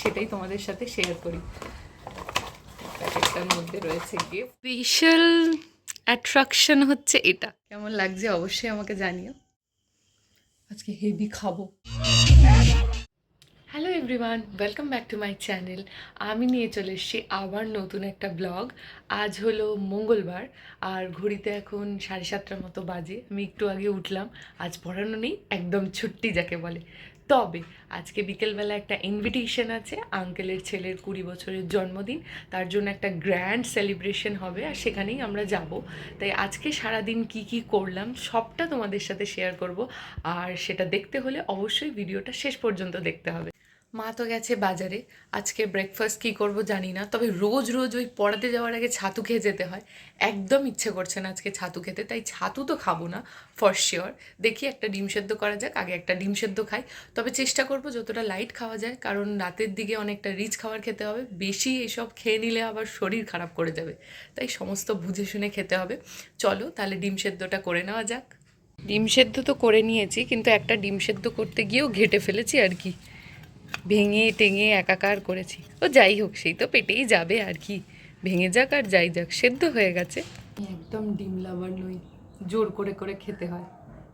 সেটাই তোমাদের সাথে শেয়ার করি। প্যাকেটটার মধ্যে রয়েছে গিফট স্পেশাল অ্যাট্রাকশন হচ্ছে এটা। কেমন লাগছে অবশ্যই আমাকে জানিও। আজকে হেভি খাব। Hello everyone welcome back to my channel আমি নিয়ে চলে এসেছি আবার নতুন একটা ব্লগ আজ হলো মঙ্গলবার আর ঘড়িতে এখন সাড়ে সাতটার মতো বাজে। আমি একটু আগে উঠলাম আজ পড়ানো নেই একদম ছুট্টি যাকে বলে। তবে আজকে বিকেলবেলা একটা ইনভিটেশন আছে আঙ্কেলের ছেলের কুড়ি বছরের জন্মদিন, তার জন্য একটা গ্র্যান্ড সেলিব্রেশন হবে আর সেখানেই আমরা যাব। তাই আজকে সারাদিন কি কি করলাম সবটা তোমাদের সাথে শেয়ার করব আর সেটা দেখতে হলে অবশ্যই ভিডিওটা শেষ পর্যন্ত দেখতে হবে। মা তো গেছে বাজারে। আজকে ব্রেকফাস্ট কী করব জানি না, তবে রোজ রোজ ওই পড়াতে যাওয়ার আগে ছাতু খেয়ে যেতে হয়। একদম ইচ্ছে করছে না আজকে ছাতু খেতে, তাই ছাতু তো খাব না ফর শিওর দেখি একটা ডিম সেদ্ধ করা যাক, আগে একটা ডিম সেদ্ধ খাই। তবে চেষ্টা করব যতটা লাইট খাওয়া যায়, কারণ রাতের দিকে অনেকটা রিচ খাবার খেতে হবে, বেশি এসব খেয়ে নিলে আবার শরীর খারাপ করে যাবে। তাই সমস্ত বুঝে শুনে খেতে হবে। চলো তাহলে ডিম সেদ্ধটা করে নেওয়া যাক। ডিম সেদ্ধ তো করে নিয়েছি, কিন্তু একটা ডিম সেদ্ধ করতে গিয়েও ঘেটে ফেলেছি আর কি। ভেঙে টেঙে একাকার করেছি। ও যাই হোক সেই তো পেটেই যাবে আর কি। ভেঙে যাক আর যাই যাক সেদ্ধ হয়ে গেছে। একদম ডিম লাভার নই জোর করে করে খেতে হয়।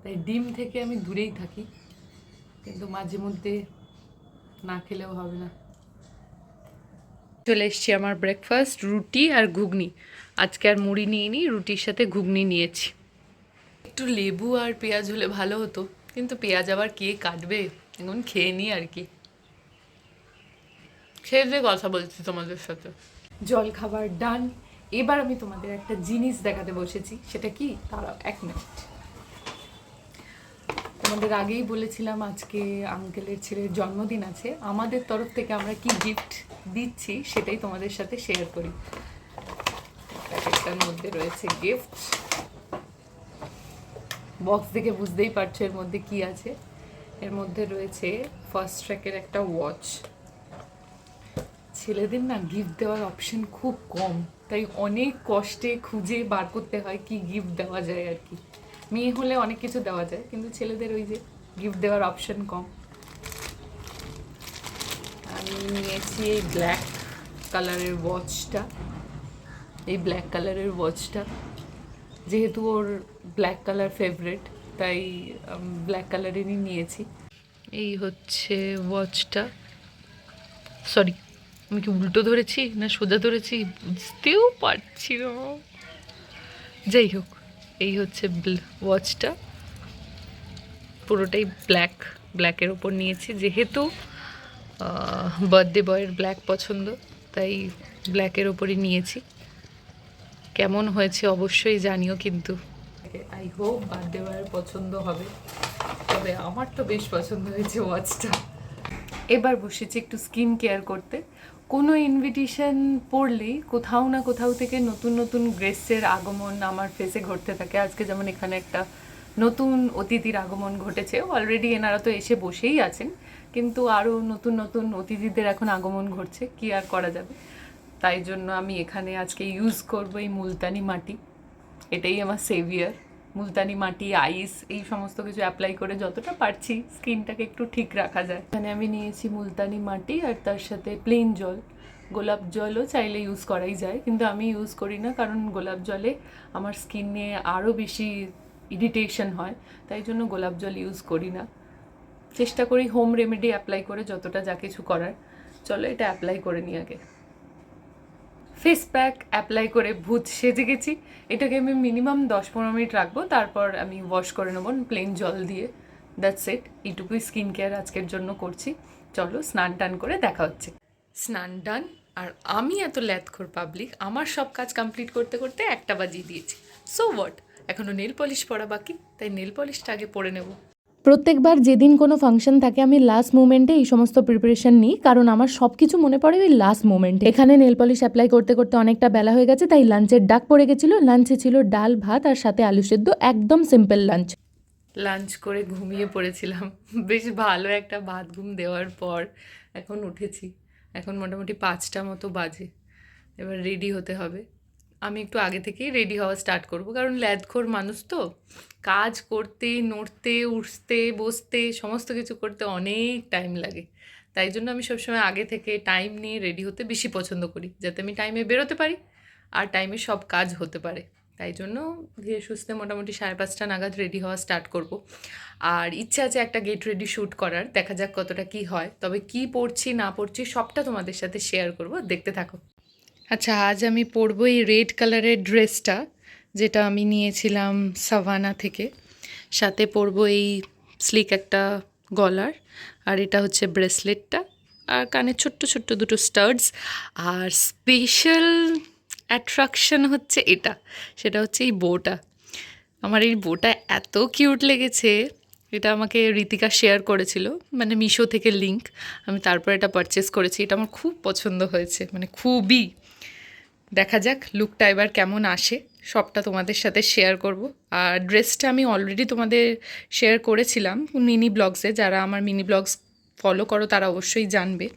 তাই ডিম থেকে আমি দূরেই থাকি কিন্তু মাঝে মধ্যে না খেলেও হবে না। চলে এসছি আমার ব্রেকফাস্ট রুটি আর ঘুগনি। আজকে আর মুড়ি নিইনি রুটির সাথে ঘুগনি নিয়েছি। একটু লেবু আর পেঁয়াজ হলে ভালো হতো কিন্তু পেঁয়াজ আবার কে কাটবে? এখন খেয়ে নিই আর কি। খেয়ে কথা বলছি তোমাদের সাথে। জল খাবার ডান। এবার আমি তোমাদের একটা জিনিস দেখাতে বসেছি, সেটা কি? তারা এক মিনিট। তোমাদের আগেই বলেছিলাম আজকে আঙ্কেলের ছেলের জন্মদিন আছে। আমাদের তরফ থেকে আমরা কি গিফট দিচ্ছি সেটাই তোমাদের সাথে শেয়ার করি। প্যাকেটটার মধ্যে রয়েছে গিফট বক্স দেখে বুঝতেই পারছ এর মধ্যে কি আছে। এর মধ্যে রয়েছে ফার্স্ট ট্র্যাকের একটা ওয়াচ ছেলেদের না গিফট দেওয়ার অপশন খুব কম। তাই অনেক কষ্টে খুঁজে বার করতে হয় কি গিফট দেওয়া যায় আর কি। মেয়ে হলে অনেক কিছু দেওয়া যায়, কিন্তু ছেলেদের ওই যে গিফট দেওয়ার অপশন কম। আমি নিয়েছি এই ব্ল্যাক কালারের ওয়াচটা এই ব্ল্যাক কালারের ওয়াচটা যেহেতু ওর ব্ল্যাক কালার ফেভারেট তাই ব্ল্যাক কালারেরই নিয়েছি। এই হচ্ছে ওয়াচটা সরি আমি কি উল্টো ধরেছি না সোজা ধরেছি? বুঝতেও পারছি না। যাই হোক, এই হচ্ছে ওয়াচটা পুরোটাই ব্ল্যাক ব্ল্যাকের ওপর নিয়েছি। যেহেতু বার্থডে বয়ের ব্ল্যাক পছন্দ, তাই ব্ল্যাকের ওপরই নিয়েছি। কেমন হয়েছে অবশ্যই জানিও কিন্তু। আই হোপ বার্থডে বয়ের পছন্দ হবে। তবে আমার তো বেশ পছন্দ হয়েছে ওয়াচটা এবার বসেছি একটু স্কিন কেয়ার করতে। কোনো ইনভিটেশন পড়লেই কোথাও না কোথাও থেকে নতুন নতুন গ্রেসের আগমন আমার ফেসে ঘটতে থাকে। আজকে যেমন এখানে একটা নতুন অতিথির আগমন ঘটেছে। অলরেডি এনারা তো এসে বসেই আছেন, কিন্তু আরও নতুন নতুন অতিথিদের এখন আগমন ঘটছে। কি আর করা যাবে? তাই জন্য আমি এখানে আজকে ইউজ করব এই মুলতানি মাটি। এটাই আমার সেভিয়ার মুলতানি মাটি, আইস, এই সমস্ত কিছু অ্যাপ্লাই করে যতটা পারছি স্কিনটাকে একটু ঠিক রাখা যায়। এখানে আমি নিয়েছি মুলতানি মাটি আর তার সাথে প্লেন জল। গোলাপ জলও চাইলে ইউজ করাই যায়, কিন্তু আমি ইউজ করি না কারণ গোলাপ জলে আমার স্কিন আরও বেশি ইরিটেশন হয়, তাই জন্য গোলাপ জল ইউজ করি না। চেষ্টা করি হোম রেমেডি অ্যাপ্লাই করে যতটা যা কিছু করার। চলো এটা অ্যাপ্লাই করে নিই আগে। ফেস প্যাক অ্যাপ্লাই করে ভূত সেজে গেছি। এটাকে আমি মিনিমাম দশ পনেরো মিনিট রাখব, তারপর আমি ওয়াশ করে নেব প্লেন জল দিয়ে। দ্যাটস ইট এইটুকুই স্কিন কেয়ার আজকের জন্য করছি। চলো স্নান টান করে দেখা হচ্ছে। স্নান টান, আর আমি এত ল্যাথখোর পাবলিক আমার সব কাজ কমপ্লিট করতে করতে একটা বাজিয়ে দিয়েছি। সো হোয়াট এখনও নেল পলিশ পরা বাকি, তাই নেল পলিশটা আগে পরে নেব। প্রত্যেকবার যেদিন কোনো ফাংশন থাকে, আমি লাস্ট মুমেন্টে এই সমস্ত প্রিপারেশন নিই, কারণ আমার সব কিছু মনে পড়ে ওই লাস্ট মোমেন্টে এখানে নেল পলিশ অ্যাপ্লাই করতে করতে অনেকটা বেলা হয়ে গেছে, তাই লাঞ্চের ডাক পড়ে গেছিল। লাঞ্চে ছিল ডাল, ভাত আর সাথে আলু সেদ্ধ, একদম সিম্পল লাঞ্চ লাঞ্চ করে ঘুমিয়ে পড়েছিলাম। বেশ ভালো একটা ভাত ঘুম দেওয়ার পর এখন উঠেছি। এখন মোটামুটি পাঁচটা মতো বাজে। এবার রেডি হতে হবে। আমি একটু আগে থেকেই রেডি হওয়া স্টার্ট করব। কারণ ল্যাদখোর মানুষ তো, কাজ করতে, নড়তে, উঠতে, বসতে, সমস্ত কিছু করতে অনেক টাইম লাগে। তাই জন্য আমি সবসময় আগে থেকে টাইম নিয়ে রেডি হতে বেশি পছন্দ করি, যাতে আমি টাইমে বেরোতে পারি আর টাইমে সব কাজ হতে পারে। তাই জন্য ধীরে সুস্থে মোটামুটি সাড়ে পাঁচটা নাগাদ রেডি হওয়া স্টার্ট করব। আর ইচ্ছা আছে একটা গেট রেডি শ্যুট করার, দেখা যাক কতটা কি হয়। তবে কি পড়ছি, না পড়ছি সবটা তোমাদের সাথে শেয়ার করব। দেখতে থাকো। আচ্ছা আজ আমি পরবো এই রেড কালারের ড্রেসটা, যেটা আমি নিয়েছিলাম সাভানা থেকে। সাথে পরবো এই স্লিক একটা গলার, আর এটা হচ্ছে ব্রেসলেটটা। আর কানে ছোট্ট ছোট্ট দুটো স্টার্টস। আর স্পেশাল অ্যাট্রাকশন হচ্ছে এটা, সেটা হচ্ছে এই বোটা। আমার এই বোটা এত কিউট লেগেছে, এটা আমাকে ঋতিকা শেয়ার করেছিল মানে মিশো থেকে লিংক। আমি তারপর এটা পারচেস করেছি, এটা আমার খুব পছন্দ হয়েছে মানে খুবই। দেখা যাক লুকটা এবার কেমন আসে। সবটা তোমাদের সাথে শেয়ার করব। আর ড্রেসটা আমি অলরেডি তোমাদের শেয়ার করেছিলাম মিনি ব্লগসে যারা আমার মিনি ব্লগস ফলো করো, তারা অবশ্যই জানবে।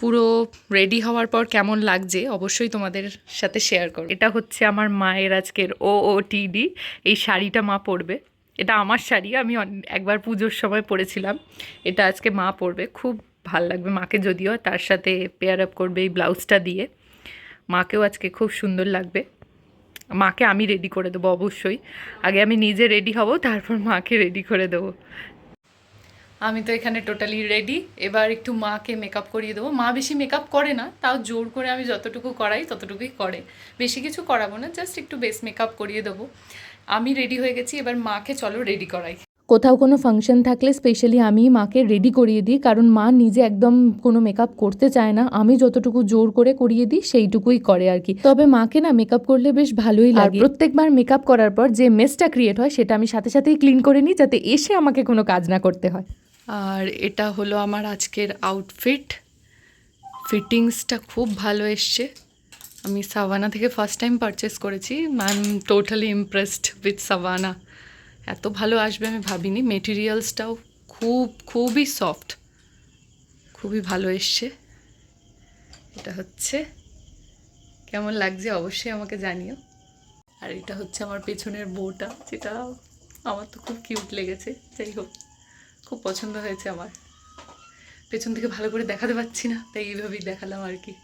পুরো রেডি হওয়ার পর কেমন লাগছে, অবশ্যই তোমাদের সাথে শেয়ার করো এটা হচ্ছে আমার মায়ের আজকের ও ও টিডি এই শাড়িটা মা পরবে। এটা আমার শাড়ি, আমি একবার পুজোর সময় পরেছিলাম। এটা আজকে মা পরবে। খুব ভালো লাগবে মাকে যদিও, তার সাথে পেয়ার আপ করবে এই ব্লাউজটা দিয়ে। মাকেও আজকে খুব সুন্দর লাগবে। মাকে আমি রেডি করে দেবো, অবশ্যই। আগে আমি নিজে রেডি হব, তারপর মাকে রেডি করে দেবো। আমি তো এখানে টোটালি রেডি এবার একটু মাকে মেকআপ করিয়ে দেবো। মা বেশি মেকআপ করে না, তাও জোর করে আমি যতটুকু করাই ততটুকুই করে। বেশি কিছু করাবো না জাস্ট একটু বেস মেকআপ করিয়ে দেবো। আমি রেডি হয়ে গেছি, এবার মাকে চলো রেডি করাই। কোথাও কোনো ফাংশন থাকলে স্পেশালি আমি মাকে রেডি করিয়ে দিই কারণ মা নিজে একদম কোনো মেকআপ করতে চায় না। আমি যতটুকু জোর করে করিয়ে দিই সেইটুকুই করে আর কি। তবে মাকে না মেকআপ করলে বেশ ভালোই লাগে। প্রত্যেকবার মেকআপ করার পর যে মেসটা ক্রিয়েট হয় সেটা আমি সাথে সাথেই ক্লিন করে নিই যাতে এসে আমাকে কোনো কাজ না করতে হয়। আর এটা হলো আমার আজকের আউটফিট ফিটিংসটা খুব ভালো এসছে। আমি সাভানা থেকে ফার্স্ট টাইম পারচেস করেছি। I am totally impressed with Savana এত ভালো আসবে আমি ভাবিনি। মেটেরিয়ালসটাও খুব, খুবই সফট খুবই ভালো এসছে। এটা হচ্ছে। কেমন লাগছে অবশ্যই আমাকে জানিও। আর এটা হচ্ছে আমার পেছনের বউটা যেটা আমার তো খুব কিউট লেগেছে। যাই হোক, খুব পছন্দ হয়েছে আমার। পেছন থেকে ভালো করে দেখাতে পাচ্ছি না, তাই এইভাবেই দেখালাম আর কি।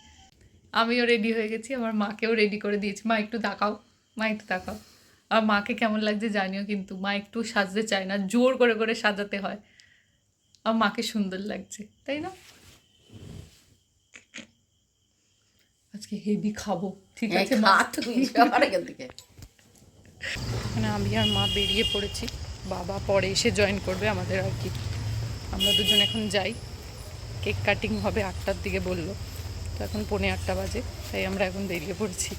আমিও রেডি হয়ে গেছি, আমার মাকেও রেডি করে দিয়েছি। মা, একটু তাকাও। মা, একটু তাকাও। আর মাকে কেমন লাগছে জানিও কিন্তু মা একটু সাজতে চায় না জোর করে করে সাজাতে হয়। আর মাকে সুন্দর লাগছে তাই না? আজকে হেভি খাব ঠিক আছে মা? মানে আমি আর মা বেরিয়ে পড়েছি বাবা পরে এসে জয়েন করবে আমাদের আর কি। আমরা দুজন এখন যাই। কেক কাটিং হবে আটটার দিকে বলল তো এখন পৌনে আটটা বাজে তাই আমরা এখন বেরিয়ে পড়েছি।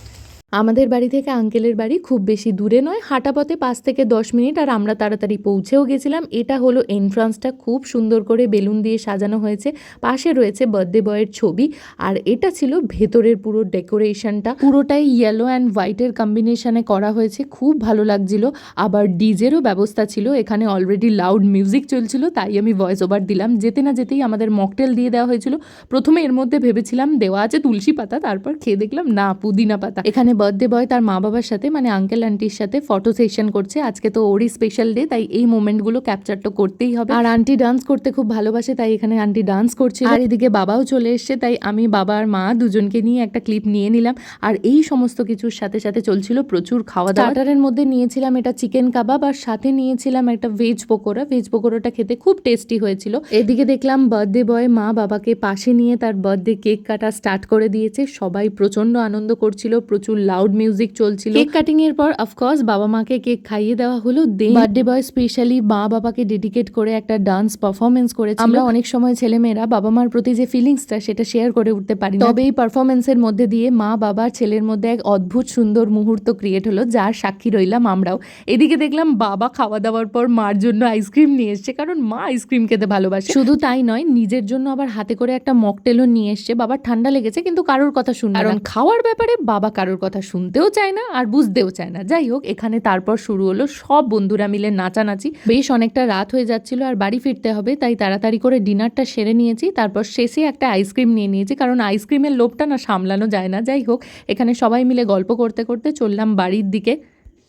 আমাদের বাড়ি থেকে আঙ্কেলের বাড়ি খুব বেশি দূরে নয় হাঁটা পথে পাঁচ থেকে দশ মিনিট আর আমরা তাড়াতাড়ি পৌঁছেও গেছিলাম। এটা হলো এন্ট্রান্সটা খুব সুন্দর করে বেলুন দিয়ে সাজানো হয়েছে। পাশে রয়েছে বার্থডে বয়ের ছবি আর এটা ছিল ভেতরের পুরো ডেকোরেশনটা পুরোটাই ইয়েলো অ্যান্ড হোয়াইটের কম্বিনেশনে করা হয়েছে। খুব ভালো লাগছিল। আবার ডিজেরও ব্যবস্থা ছিল। এখানে অলরেডি লাউড মিউজিক চলছিল, তাই আমি ভয়েস ওভার দিলাম। যেতে না যেতেই আমাদের মকটেল দিয়ে দেওয়া হয়েছিল। প্রথমে এর মধ্যে ভেবেছিলাম দেওয়া আছে তুলসী পাতা, তারপর খেয়ে দেখলাম, না, পুদিনা পাতা। এখানে বার্থডে বয় তার মা বাবার সাথে মানে আঙ্কেল আন্টির সাথে ফটো সেশন করছে। আজকে তো ওরই স্পেশাল ডে তাই এই মোমেন্টগুলো ক্যাপচার তো করতেই হবে। আর আন্টি ডান্স করতে খুব ভালোবাসে, তাই এখানে আন্টি ডান্স করছে আর এদিকে বাবাও চলে এসছে, তাই আমি বাবা আর মা দুজনকে নিয়ে একটা ক্লিপ নিয়ে নিলাম। আর এই সমস্ত কিছুর সাথে সাথে চলছিল প্রচুর খাওয়া দাওয়া মধ্যে নিয়েছিলাম এটা চিকেন কাবাব আর সাথে নিয়েছিলাম একটা ভেজ পকোড়া। ভেজ পকোড়াটা খেতে খুব টেস্টি হয়েছিল। এদিকে দেখলাম বার্থডে বয় মা বাবাকে পাশে নিয়ে তার বার্থডে কেক কাটা স্টার্ট করে দিয়েছে। সবাই প্রচণ্ড আনন্দ করছিল, প্রচুর লাউড মিউজিক চলছিল। কেক কাটিং এর পর অফকোর্স বাবা মাকে কেক খাইয়ে দেওয়া হলো। দেন বার্থডে বয় স্পেশালি মা বাবাকে ডেডিকেট করে একটা ডান্স পারফরমেন্স করেছিল। আমরা অনেক সময় ছেলেমেয়েরা বাবা মার প্রতি যে ফিলিংসটা সেটা শেয়ার করে উঠতে পারি। তবে এই পারফরমেন্সের মধ্যে দিয়ে মা বাবার ছেলের মধ্যে এক অদ্ভুত সুন্দর মুহূর্ত ক্রিয়েট হলো যার সাক্ষী রইলাম আমরাও। এদিকে দেখলাম বাবা খাওয়া দাওয়ার পর মার জন্য আইসক্রিম নিয়ে এসছে কারণ মা আইসক্রিম খেতে ভালোবাসে। শুধু তাই নয় নিজের জন্য আবার হাতে করে একটা মকটেলও নিয়ে এসছে। বাবার ঠান্ডা লেগেছে কিন্তু কারোর কথা শুনবে কারণ খাওয়ার ব্যাপারে বাবা কারোর কথা শুনতেও চায় না আর বুঝতেও চায় না। যাই হোক, এখানে তারপর শুরু হলো সব বন্ধুরা মিলে নাচানাচি। বেশ অনেকটা রাত হয়ে যাচ্ছিল আর বাড়ি ফিরতে হবে, তাই তাড়াতাড়ি করে ডিনারটা সেরে নিয়েছি। তারপর শেষে একটা আইসক্রিম নিয়ে নিয়েছি, কারণ আইসক্রিমের লোভটা না সামলানো যায় না। যাই হোক, এখানে সবাই মিলে গল্প করতে করতে চললাম বাড়ির দিকে।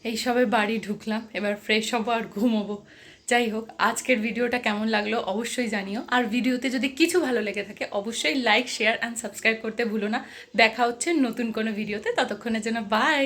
এই সবে বাড়ি ঢুকলাম, এবার ফ্রেশ হব আর ঘুমোবো। যাই হোক আজকের ভিডিওটা কেমন লাগল অবশ্যই জানিও। আর ভিডিওতে যদি কিছু ভালো লেগে থাকে, অবশ্যই লাইক শেয়ার অ্যান্ড সাবস্ক্রাইব করতে ভুলো না। দেখা হচ্ছে নতুন কোনো ভিডিওতে, ততক্ষণের জন্য বাই